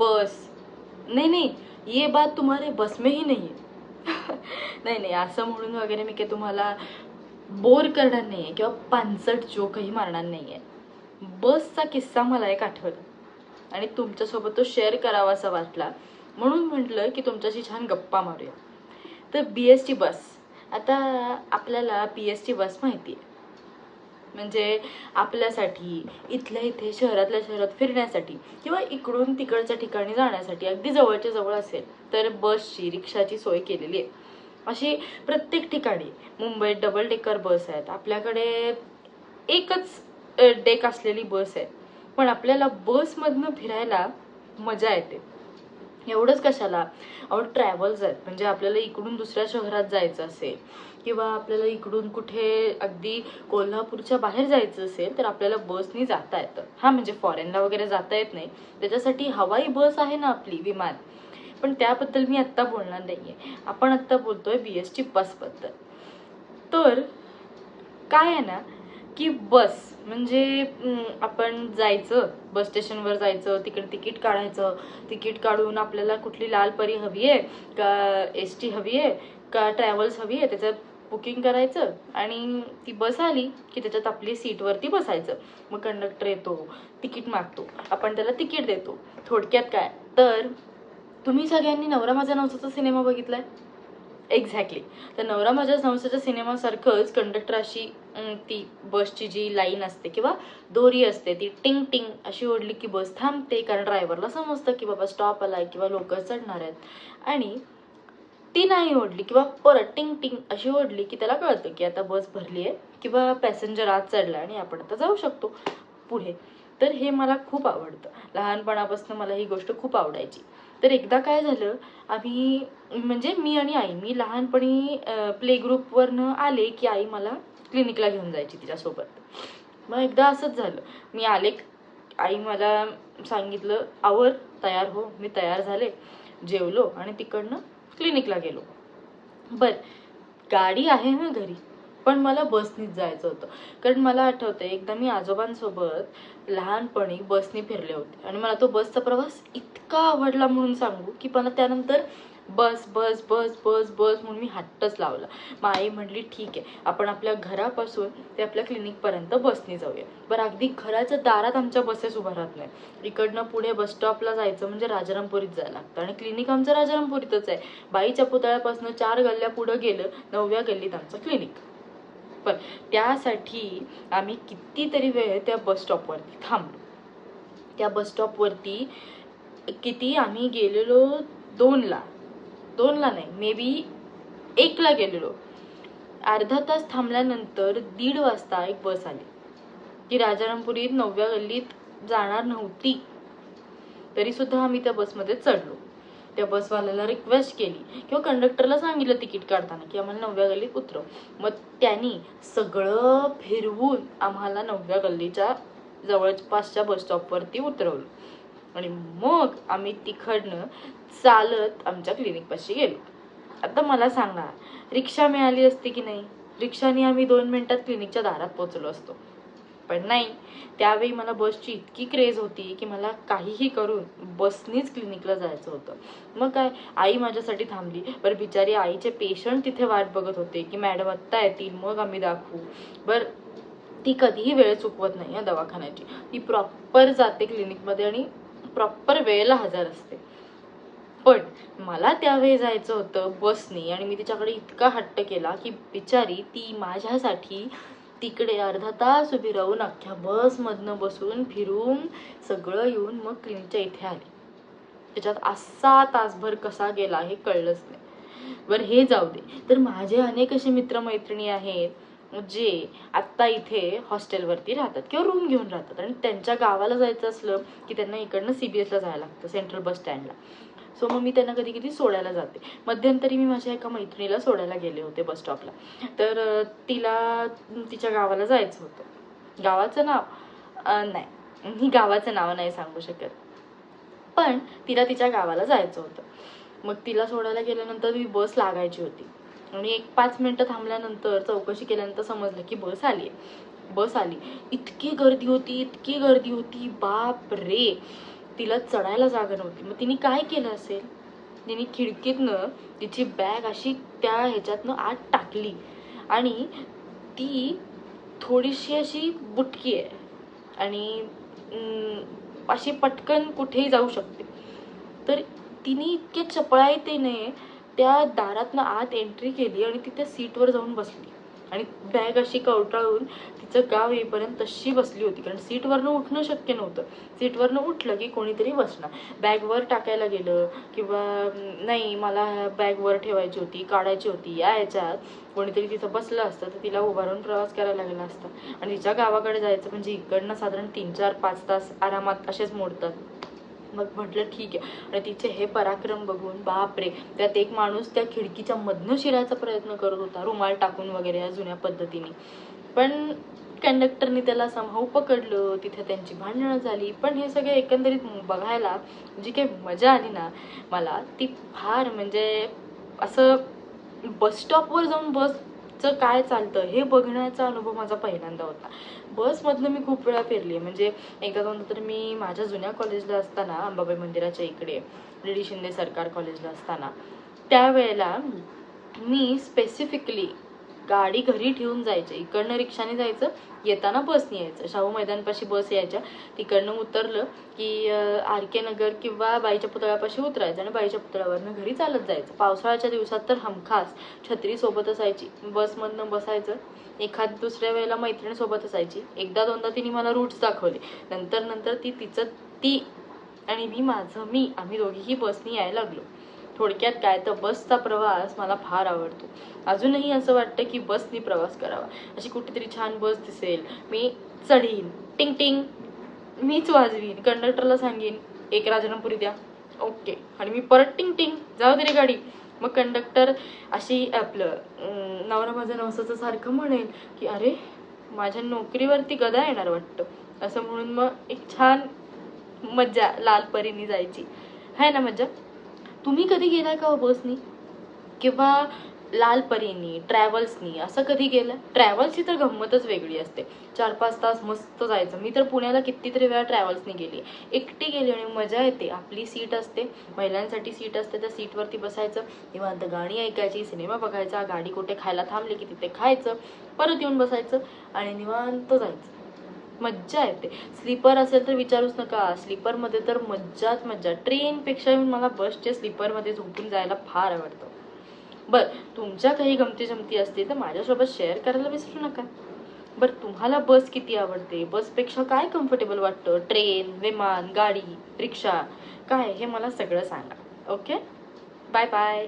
बस। नाही नाही ये बात तुम्हारे बस में ही नाही नाही नाही असं म्हणून वगैरे मी काही तुम्हाला बोर करणार नाही आहे किंवा पानसट जोकही मारणार नाही आहे बसचा किस्सा मला एक आठवला. आणि तुमच्यासोबत तो शेअर करावासा वाटला. म्हणून म्हटलं की तुमच्याशी छान गप्पा मारूया. तर बी एस टी बस. आता आपल्याला बी एस टी बस माहिती आहे म्हणजे आपल्यासाठी इथल्या इथे शहरातल्या शहरात फिरण्यासाठी किंवा इकडून तिकडच्या ठिकाणी जाण्यासाठी अगदी जवळच्या जवळ असेल तर बसची रिक्षाची सोय केलेली आहे. अशी प्रत्येक ठिकाणी मुंबईत डबल डेकर बस आहेत. आपल्याकडे एकच डेक असलेली बस आहे. पण आपल्याला बसमधनं फिरायला मजा येते. एवढंच कशाला? अहो ट्रॅव्हल्स आहेत. म्हणजे आपल्याला इकडून दुसऱ्या शहरात जायचं असेल किंवा आपल्याला इकडून कुठे अगदी कोल्हापूरच्या बाहेर जायचं असेल तर आपल्याला बसनी जाता येतं. हा म्हणजे फॉरेनला वगैरे जाता येत नाही. त्याच्यासाठी हवाई बस आहे ना आपली विमान. पण त्याबद्दल मी आत्ता बोलणार नाही आहे आपण आत्ता बोलतोय बी एस टी बसबद्दल तर काय आहे ना की बस म्हणजे आपण जायचं बस स्टेशनवर जायचं तिकडे तिकीट काढायचं. तिकीट काढून आपल्याला कुठली लाल परी हवी आहे का एस टी हवी आहे का ट्रॅव्हल्स हवी आहे त्याचं बुकिंग करायचं आणि ती बस आली की त्याच्यात आपली सीटवरती बसायचं. मग कंडक्टर येतो तिकीट मागतो आपण त्याला तिकीट देतो. थोडक्यात काय? तर तुम्ही सगळ्यांनी नवरा माझा नवसाचा सिनेमा बघितलाय? एक्झॅक्टली तर नवरा माझ्या नवसाच्या सिनेमासारखंच कंडक्टर अशी ती बसची जी लाईन असते किंवा दोरी असते ती टिंग टिंग अशी ओढली की बस थांबते कारण ड्रायव्हरला समजतं की बाबा स्टॉप आलाय किंवा लोक चढणार आहेत. आणि ती नाही ओढली किंवा परत टिंग टिंग अशी ओढली की त्याला कळतं की आता बस भरली आहे किंवा पॅसेंजर आत चढला आणि आपण आता जाऊ शकतो पुढे. तर हे मला खूप आवडतं. लहानपणापासून मला ही गोष्ट खूप आवडायची. तर एकदा काय झालं आम्ही म्हणजे मी आणि आई मी लहानपणी प्ले ग्रुपवरनं आले की आई मला क्लिनिकला घेऊन जायची तिच्यासोबत. मग एकदा असंच झालं. मी आले आई मला सांगितलं आवर तयार हो. मी तयार झाले. जेवलो आणि तिकडनं क्लिनिकला गेलो. बर गाडी आहे ना घरी पण मला बसनीच जायचं होतं. कारण मला आठवतं एकदा मी आजोबांसोबत लहानपणी बसनी फिरले होते. आणि मला तो बसचा प्रवास इतका आवडला म्हणून सांगू की मला त्यानंतर बस बस बस बस बस म्हणून मी हट्टच लावला. मग आई म्हटली ठीक आहे आपण आपल्या घरापासून ते आपल्या क्लिनिकपर्यंत बसने जाऊया. बरं अगदी घराच्या दारात आमच्या बसेस उभा राहत नाही इकडनं पुढे बसस्टॉपला जायचं म्हणजे राजारामपुरीत जायला लागतं. आणि क्लिनिक आमचं राजारामपुरीतच आहे. बाईच्या पुतळ्यापासून चार गल्ल्या पुढं गेलं नवव्या गल्लीत आमचं क्लिनिक. पण त्यासाठी आम्ही कितीतरी वेळ त्या बस स्टॉपवरती थांबलो. त्या बस स्टॉपवरती किती आम्ही गेलेलो? दोनला. दोनला नाही मे बी एकला गेलेलो. अर्धा तास थांबल्यानंतर दीड वाजता एक बस आली. ती राजारामपुरीत नवव्या गल्लीत जाणार नव्हती. तरी सुद्धा आम्ही त्या बसमध्ये चढलो. त्या बसवाल्याला रिक्वेस्ट केली. किंवा कंडक्टरला सांगितलं तिकीट काढताना की आम्हाला नवव्या गल्लीत उतरव. मग त्यांनी सगळं फिरवून आम्हाला नवव्या गल्लीच्या जवळपासच्या बस स्टॉपवरती उतरवलं. आणि मग आम्ही तिकडनं चालत आमच्या क्लिनिकपाशी गेलो. आता मला सांगा रिक्षा मिळाली असती की नाही? रिक्षाने आम्ही दोन मिनिटात क्लिनिकच्या दारात पोचलो असतो. पण नाही त्यावेळी मला बसची इतकी क्रेज होती की मला काहीही करून बसनीच क्लिनिकला जायचं होतं. मग काय आई माझ्यासाठी थांबली. बरं बिचारी आईचे पेशंट तिथे वाट बघत होते की मॅडम आत्ता येतील मग आम्ही दाखवू. बरं ती कधीही वेळ चुकवत नाही या दवाखान्याची. ती प्रॉपर जाते क्लिनिकमध्ये आणि प्रॉपर वेळेला हजर असते. पण मला त्यावेळी जायचं होतं बसने आणि मी तिच्याकडे इतका हट्ट केला की बिचारी ती माझ्यासाठी तिकडे अर्धा तास उभी राहून अख्ख्या बसमधनं बसून फिरून सगळं येऊन मग क्लिनिकच्या इथे आली. त्याच्यात असा तासभर कसा गेला हे कळलंच नाही. बरं हे जाऊ दे. तर माझे अनेक असे मित्रमैत्रिणी आहेत. जे आत्ता इथे हॉस्टेलवरती राहतात किंवा रूम घेऊन राहतात. आणि त्यांच्या गावाला जायचं असलं की त्यांना इकडनं सी बी एसला जायला लागतं सेंट्रल बस स्टँडला. सो मग मी त्यांना कधी कधी सोडायला जाते. मध्यंतरी मी माझ्या एका मैत्रिणीला सोडायला गेले होते बस स्टॉपला. तर तिला तिच्या गावाला जायचं होतं. गावाचं नाव नाही. मी गावाचं नाव नाही सांगू शकत. पण तिला तिच्या गावाला जायचं होतं. मग तिला सोडायला गेल्यानंतर मी बस लागायची होती. आणि एक पाच मिनटं थांबल्यानंतर चौकशी केल्यानंतर समजलं की बस आली आहे. बस आली. इतकी गर्दी होती इतकी गर्दी होती. बाप रे! तिला चढायला जागा नव्हती. मग तिने काय केलं असेल? तिने खिडकीतनं तिची बॅग अशी त्या ह्याच्यातनं आत टाकली. आणि ती थोडीशी अशी बुटकी आहे. आणि अशी पटकन कुठेही जाऊ शकते. तर तिने इतके चपळाईतेने त्या दारातनं आत एंट्री केली आणि ती त्या सीटवर जाऊन बसली. आणि बॅग अशी कवटाळून तिचं गाव येईपर्यंत तशी बसली होती. कारण सीटवरनं उठणं शक्य नव्हतं. सीटवरनं उठलं की कोणीतरी बसणार. बॅग वर टाकायला गेलं किंवा नाही मला बॅग वर ठेवायची होती काढायची होती. या कोणीतरी तिथं बसलं असतं तर तिला उभारून प्रवास करायला लागला असता. आणि तिच्या गावाकडे जायचं म्हणजे इकडनं साधारण तीन चार पाच तास आरामात असेच मोडतात. मग म्हटलं ठीक आहे. आणि तिचे हे पराक्रम बघून बापरे त्यात एक माणूस त्या खिडकीच्या मधनं शिरायचा प्रयत्न करत होता रुमाल टाकून वगैरे या जुन्या पद्धतीने. पण कंडक्टरनी त्याला समहाऊ पकडलं तिथे त्यांची भांडणं झाली. पण हे सगळं एकंदरीत बघायला जी काही मजा आली ना मला ती फार म्हणजे असं बस स्टॉपवर जाऊन चं काय चालतं हे बघण्याचा अनुभव माझा पहिल्यांदा होता. बसमधलं मी खूप वेळा फिरली आहे म्हणजे एकदा दोनदा तर मी माझ्या जुन्या कॉलेजला असताना अंबाबाई मंदिराच्या इकडे डी डी शिंदे सरकार कॉलेजला असताना त्यावेळेला मी स्पेसिफिकली गाडी घरी ठेवून जायचे. इकडनं रिक्षाने जायचं येताना बसने यायचं. शाहू मैदानपाशी बस यायच्या. तिकडनं उतरलं की आर के नगर किंवा बाईच्या पुतळ्यापाशी उतरायचं आणि बाईच्या पुतळ्यावरनं घरी चालत जायचं. पावसाळ्याच्या दिवसात तर हमखास छत्री सोबत असायची. बसमधनं बसायचं. एखाद दुसऱ्या वेळेला मैत्रीण सोबत असायची. एकदा दोनदा तिने मला रूट्स दाखवले. नंतर नंतर ती तिचं ती आणि मी माझं मी आम्ही दोघीही बसनी यायला लागलो. थोडक्यात काय तर बसचा प्रवास मला फार आवडतो. अजूनही असं वाटतं की बसनी प्रवास करावा. अशी कुठेतरी छान बस दिसेल. मी चढीन. टिंग टिंग. मीच वाजवीन. कंडक्टरला सांगेन एक राजनापुरी द्या. ओके. आणि मी परत टिंग टिंग. जाऊ दे रे गाडी. मग कंडक्टर अशी आपलं नवरा माझं नवसाचं सारखं म्हणेल की अरे माझ्या नोकरीवरती गदा येणार वाटतं. असं म्हणून मग एक छान मज्जा लाल परीनी जायची. आहे ना मज्जा? तुम्ही कधी गेलाय का हो बसनी? किंवा लाल परीनी ट्रॅव्हल्सनी असं कधी गेलं? ट्रॅव्हल्सची तर गंमतच वेगळी असते. चार पाच तास मस्त जायचं. मी तर पुण्याला कितीतरी वेळा ट्रॅव्हल्सनी गेली एकटी गेली आणि मजा येते. आपली सीट असते. महिलांसाठी सीट असते. त्या सीटवरती बसायचं. निवांत गाणी ऐकायची सिनेमा बघायचा गाडी कुठे खायला थांबली की तिथे खायचं परत येऊन बसायचं आणि निवांत जायचं. मज्जा येते. स्लीपर असेल तर विचारूच नका. स्लीपरमध्ये तर मज्जाच मज्जा. ट्रेनपेक्षा मला बसच्या स्लीपरमध्ये झोपून जायला फार आवडतं. बरं तुमच्या काही गमती जमती असतील तर माझ्यासोबत शेअर करायला विसरू नका. बरं तुम्हाला बस किती आवडते? बसपेक्षा काय कम्फर्टेबल वाटतं? ट्रेन विमान गाडी रिक्षा? काय? हे मला सगळं सांगा. ओके? Bye bye.